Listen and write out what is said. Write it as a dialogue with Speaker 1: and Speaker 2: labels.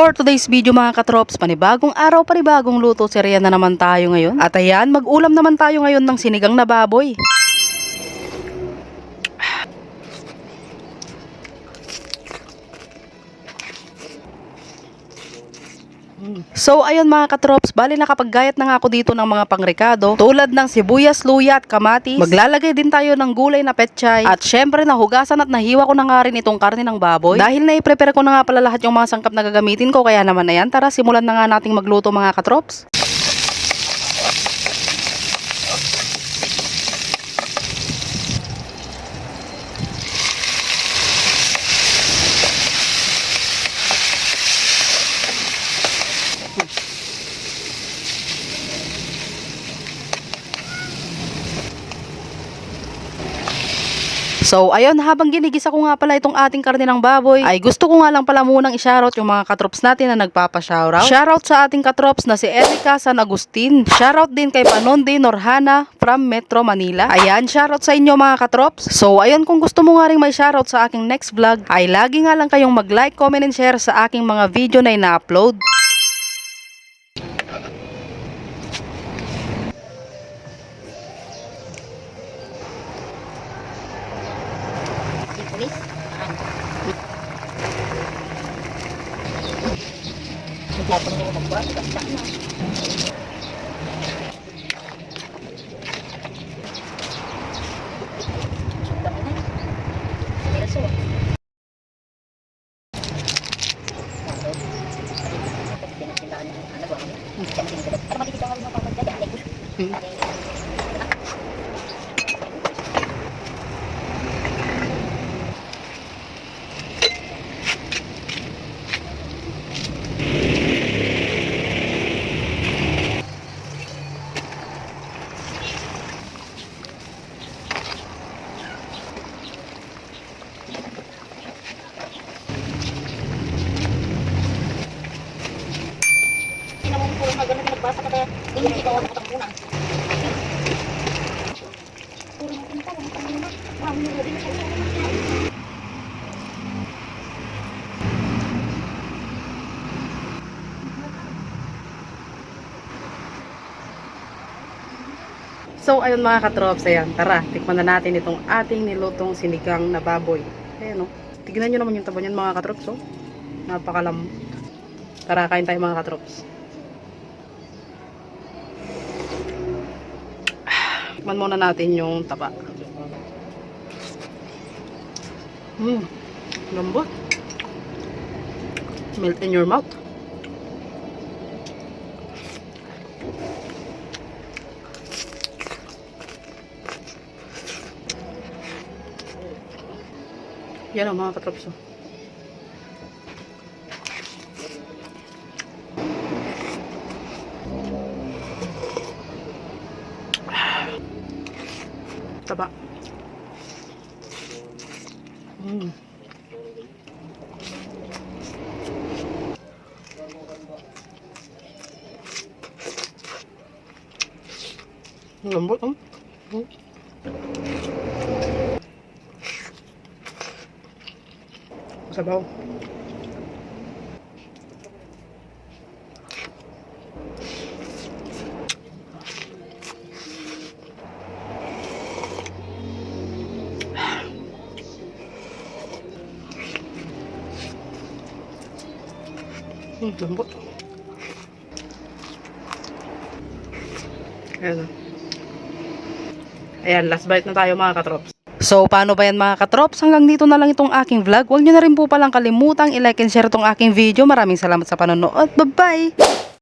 Speaker 1: For today's video mga katrops, panibagong araw, panibagong luto, serya na naman tayo ngayon. At ayan, mag-ulam naman tayo ngayon ng sinigang na baboy. So ayun mga katrops, bali nakapaggayat na nga ako dito ng mga pangrekado tulad ng sibuyas, luya at kamatis. Maglalagay din tayo ng gulay na petchay at syempre nahugasan at nahiwa ko na nga rin itong karne ng baboy. Dahil na-prepare ko na nga pala lahat yung mga sangkap na gagamitin ko kaya naman na yan, tara simulan na nga nating magluto mga katrops. So, ayun, habang ginigisa ko nga pala itong ating karne ng baboy, ay gusto ko nga lang pala munang i-shoutout yung mga katrops natin na nagpapa-shoutout. Shoutout sa ating katrops na si Erica San Agustin. Shoutout din kay Panondi Norhana from Metro Manila. Ayan, shoutout sa inyo mga katrops. So, ayun, kung gusto mo nga rin may shoutout sa aking next vlog, ay lagi nga lang kayong mag-like, comment, and share sa aking mga video na ina-upload. Matang mau. magbasa, kasta So, ayun mga katrops, ayan, tara, tikman na natin itong ating nilutong sinigang na baboy. Ayan, oh. Tignan nyo naman yung tabo niyan mga katrops, oh. Napakalam. Tara, kain tayo mga katrops. Tikman muna natin yung taba. Mmm, lambot. Melt in your mouth. Yan ang mga katrops. oh. Taba. Mm. Lambot, oh. Mm. Sabaw. Hmm, lambot. Ayan. Ayan, last bite na tayo mga katrops. So, paano ba yan mga katrops? Hanggang dito na lang itong aking vlog. Huwag nyo na rin po palang kalimutang i-like and share itong aking video. Maraming salamat sa panonood. Bye-bye!